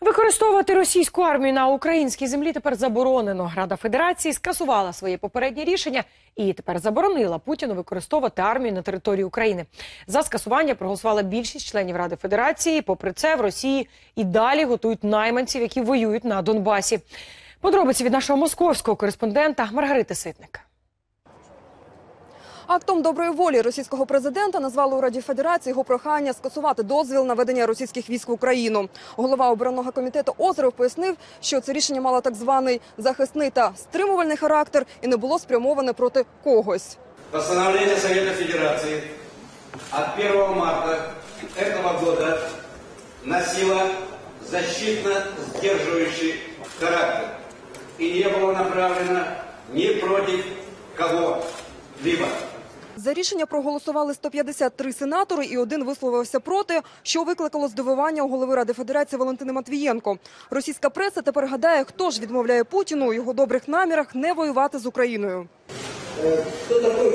Використовувати російську армію на українській землі тепер заборонено. Рада Федерації скасувала своє попереднє рішення і тепер заборонила Путіну використовувати армію на території України. За скасування проголосувала більшість членів Ради Федерації. Попри це, в Росії і далі готують найманців, які воюють на Донбасі. Подробиці від нашого московського кореспондента Маргарити Ситник. Актом доброї волі російського президента назвали у Раді Федерації його прохання скасувати дозвіл на ведення російських військ в Україну. Голова оборонного комітету Озеров пояснив, що це рішення мало так званий захисний та стримувальний характер і не було спрямоване проти когось. Постановление Совета Федерации от 1 марта этого года носило защитно-сдерживающий характер и не было направлено ни против кого-либо. За рішення проголосували 153 сенатори і один висловився проти, що викликало здивування у голови Ради Федерації Валентини Матвієнко. Російська преса тепер гадає, хто ж відмовляє Путіну у його добрих намірах не воювати з Україною. Хто такий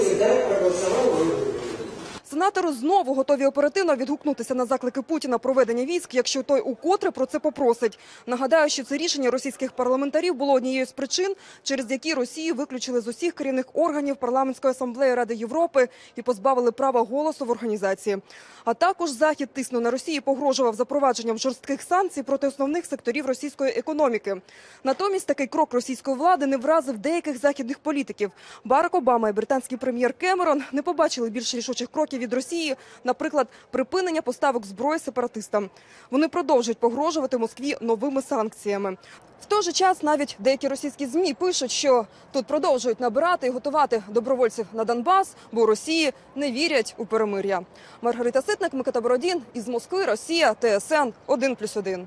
Сенатори знову готові оперативно відгукнутися на заклики Путіна про ведення військ, якщо той укотре про це попросить. Нагадаю, що це рішення російських парламентарів було однією з причин, через які Росію виключили з усіх керівних органів парламентської асамблеї Ради Європи і позбавили права голосу в організації. А також захід тиснув на Росії, погрожував запровадженням жорстких санкцій проти основних секторів російської економіки. Натомість такий крок російської влади не вразив деяких західних політиків. Барак Обама і британський прем'єр Кемерон не побачили більш рішучих кроків від Росії, наприклад, припинення поставок зброї сепаратистам. Вони продовжують погрожувати Москві новими санкціями. В той же час навіть деякі російські змі пишуть, що тут продовжують набирати і готувати добровольців на Донбас, бо Росії не вірять у перемир'я. Маргарита Ситник, Микита Бородін із Москви, Росія, ТСН 1+,1.